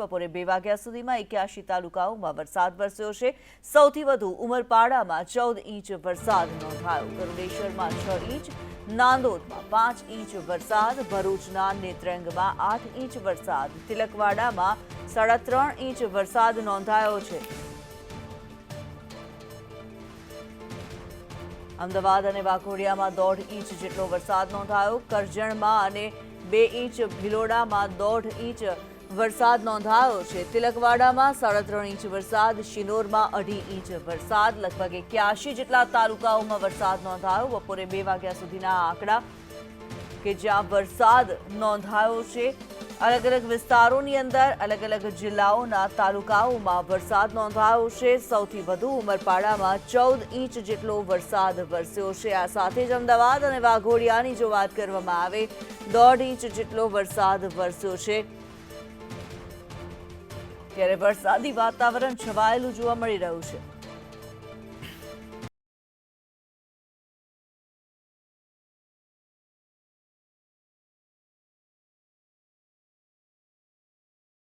બપોરે બે વાગ્યા સુધીમાં એક્યાસી તાલુકાઓમાં વરસાદ વરસ્યો છે. સૌથી વધુ ઉમરપાડામાં ચૌદ ઇંચ વરસાદ નોંધાયો. ગરુડેશ્વરમાં છ ઇંચ, નાંદોદમાં પાંચ ઇંચ વરસાદ, ભરૂચના નેત્રંગમાં આઠ ઇંચ વરસાદ, તિલકવાડામાં સાડા ત્રણ ઇંચ વરસાદ નોંધાયો છે. અમદાવાદ અને વાઘોડિયામાં દોઢ ઇંચ જેટલો વરસાદ નોંધાયો. કરજણમાં અને બે ઇંચ ભિલોડામાં દોઢ ઇંચ વરસાદ નોંધાયો છે. તિલકવાડામાં સાડા ત્રણ ઇંચ વરસાદ શિનોરમાં અઢી ઇંચ વરસાદ, લગભગ એક્યાસી જેટલા તાલુકાઓમાં વરસાદ નોંધાયો. બપોરે બે વાગ્યા સુધીના આંકડા કે જ્યાં વરસાદ નોંધાયો છે. અલગ અલગ વિસ્તારોની અંદર અલગ અલગ જિલ્લાઓના તાલુકાઓમાં વરસાદ નોંધાયો છે. સૌથી વધુ ઉમરપાડામાં ચૌદ ઇંચ જેટલો વરસાદ વરસ્યો છે. આ સાથે જ અમદાવાદ અને વાઘોડિયાની જો વાત કરવામાં આવે, દોઢ ઇંચ જેટલો વરસાદ વરસ્યો છે. ત્યારે વરસાદી વાતાવરણ છવાયેલું જોવા મળી રહ્યું છે.